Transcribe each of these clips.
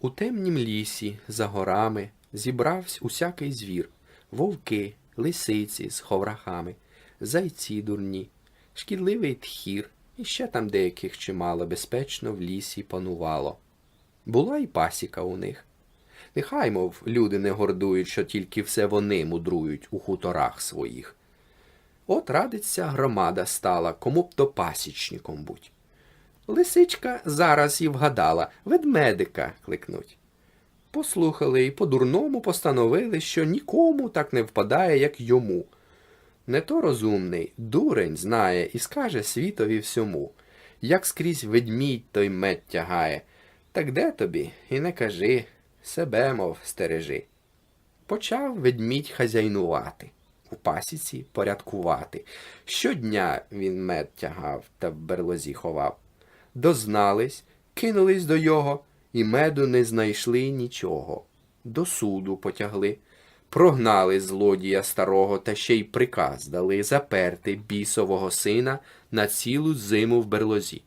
У темнім лісі, за горами, зібравсь усякий звір, вовки, лисиці з ховрахами, зайці дурні, шкідливий тхір, і ще там деяких чимало безпечно в лісі панувало. Була й пасіка у них. Нехай, мов, люди не гордують, що тільки все вони мудрують у хуторах своїх. От радиться громада стала, кому б то пасічником будь. Лисичка зараз і вгадала, ведмедика кликнуть. Послухали і по-дурному постановили, що нікому так не впадає, як йому. Не то розумний, дурень знає і скаже світові всьому, як скрізь ведмідь той мед тягає. Так де тобі? І не кажи, себе, мов, стережи. Почав ведмідь хазяйнувати, у пасіці порядкувати. Щодня він мед тягав та в берлозі ховав. Дознались, кинулись до його, і меду не знайшли нічого. До суду потягли, прогнали злодія старого та ще й приказ дали заперти бісового сина на цілу зиму в берлозі.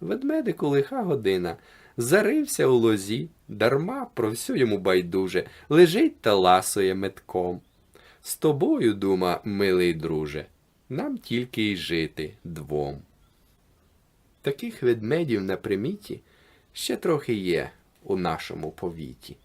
Ведмедику лиха година, зарився у лозі, дарма про всю йому байдуже, лежить та ласує метком. З тобою, дума, милий друже, нам тільки й жити двом. Таких ведмедів на приміті ще трохи є у нашому повіті.